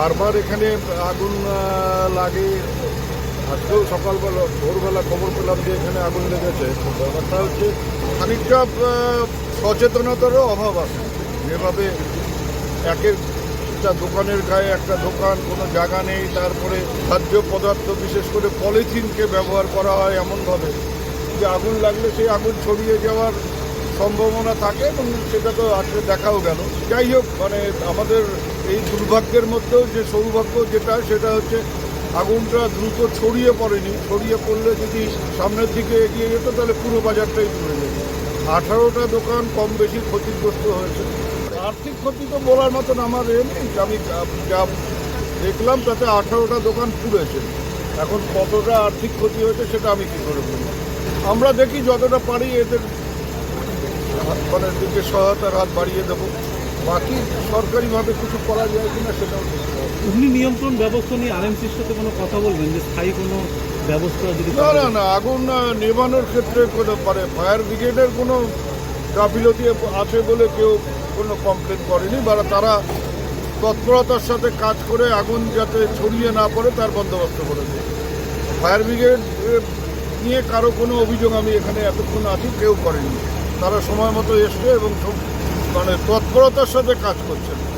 বারবার এখানে আগুন লাগে। আজকেও সকালবেলা, ভোরবেলা খবর পেলাম যে এখানে আগুন লেগেছে। ব্যাপারটা হচ্ছে খানিকটা সচেতনতারও অভাব আছে। যেভাবে একের একটা দোকানের গায়ে একটা দোকান, কোনো জায়গা নেই, তারপরে খাদ্য পদার্থ, বিশেষ করে পলিথিনকে ব্যবহার করা হয় এমনভাবে যে আগুন লাগলে সেই আগুন ছড়িয়ে যাওয়ার সম্ভাবনা থাকে এবং সেটা তো আজকে দেখাও গেল। যাই হোক মানে আমাদের এই দুর্ভাগ্যের মধ্যেও যে সৌভাগ্য যেটা, সেটা হচ্ছে আগুনটা দ্রুত ছড়িয়ে পড়েনি। ছড়িয়ে পড়লে যদি সামনের দিকে এগিয়ে যেত, তাহলে পুরো বাজারটাই পুড়ে যেত। আঠারোটা দোকান কম বেশি ক্ষতিগ্রস্ত হয়েছে। আর্থিক ক্ষতি তো বলার মতন আমার এ নেই। আমি যা- দেখলাম, তাতে আঠারোটা দোকান পুড়েছে। এখন কতটা আর্থিক ক্ষতি হয়েছে, সেটা আমি কি করে বলব? আমরা দেখি যতটা পারি এদের মানে দিকে সহায়তার হাত বাড়িয়ে দেবো। বাকি সরকারিভাবে কিছু করা যায় কিনা সেটাও। অগ্নি নিয়ন্ত্রণ ব্যবস্থা নিয়ে আরএমসির সাথে কোনো কথা বলবেন যে স্থায়ী কোনো ব্যবস্থা যদি না না না আগুন নেভানোর ক্ষেত্রে কোনো মানে ফায়ার ব্রিগেডের কোনো গাফিলতি আছে বলে কেউ কোনো কমপ্লেন করেনি বা তারা তৎপরতার সাথে কাজ করে আগুন যাতে ছড়িয়ে না পড়ে তার বন্দোবস্ত করেছে ফায়ার ব্রিগেড নিয়ে কারও কোনো অভিযোগ আমি এখানে এতক্ষণ আছি কেউ করেনি তারা সময় মতো এসছে এবং মানে তৎপরতার সাথে কাজ করছেন।